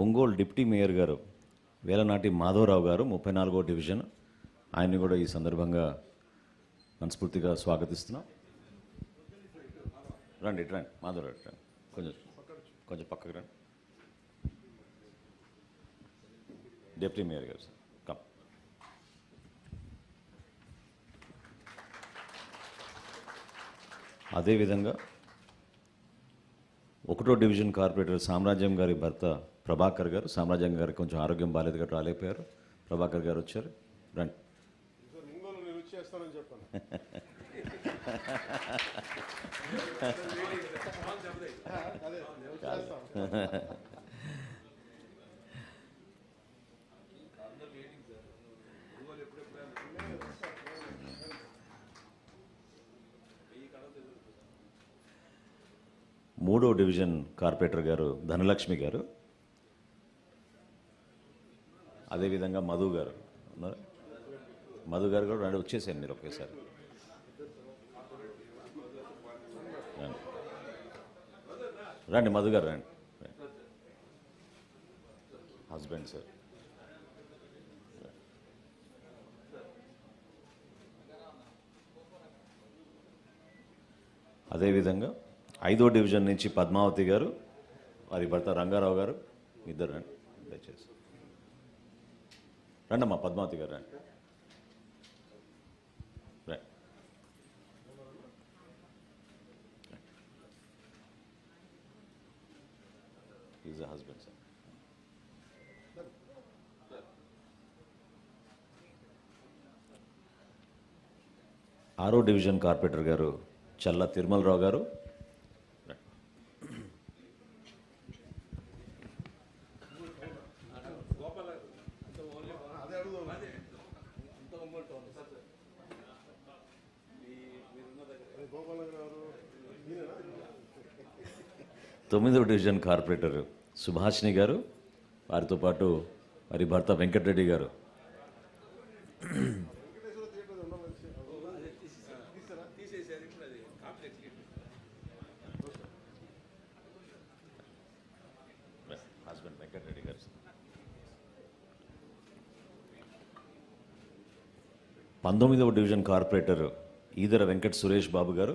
Ongole deputy mayor గారు వేలనాటి మాధవరావు గారు ముప్పై నాలుగో డివిజన్. ఆయన్ని కూడా ఈ సందర్భంగా మనస్ఫూర్తిగా స్వాగతిస్తున్నాం. రండి రండి. మాధవరావు రండి. కొంచెం కొంచెం పక్కకు రండి. డిప్యూటీ మేయర్ గారు సార్. కమ్. అదేవిధంగా ఒకటో డివిజన్ కార్పొరేటర్ సామ్రాజ్యం గారి భర్త ప్రభాకర్ గారు సామ్రాజ్యం గారు కొంచెం ఆరోగ్యం బాగాలేదు కాబట్టి రాలేకపోయారు. ప్రభాకర్ గారు వచ్చారు. రండి. మూడో డివిజన్ కార్పొరేటర్ గారు ధనలక్ష్మి గారు. అదేవిధంగా మధు గారు. మధు గారు కూడా రెండు వచ్చేసారు మీరు ఒకేసారి. రండి. రండి మధు గారు రండి. Husband sir. అదేవిధంగా ఐదో డివిజన్ నుంచి పద్మావతి గారు వారి భర్త రంగారావు గారు ఇద్దరు రండి దయచేసి. రండమ్మా పద్మావతి గారు రండి. ఈజ్ హస్బెండ్ సార్ ఆరో డివిజన్ కార్పొరేటర్ గారు చల్ల తిరుమలరావు గారు తొమ్మిదవ డివిజన్ కార్పొరేటర్ సుభాషిణి గారు వారితో పాటు వారి భర్త వెంకటరెడ్డి గారు. హస్బెండ్ వెంకటరెడ్డి గారు. పంతొమ్మిదవ డివిజన్ కార్పొరేటర్ ఈదర వెంకట సురేష్ బాబు గారు.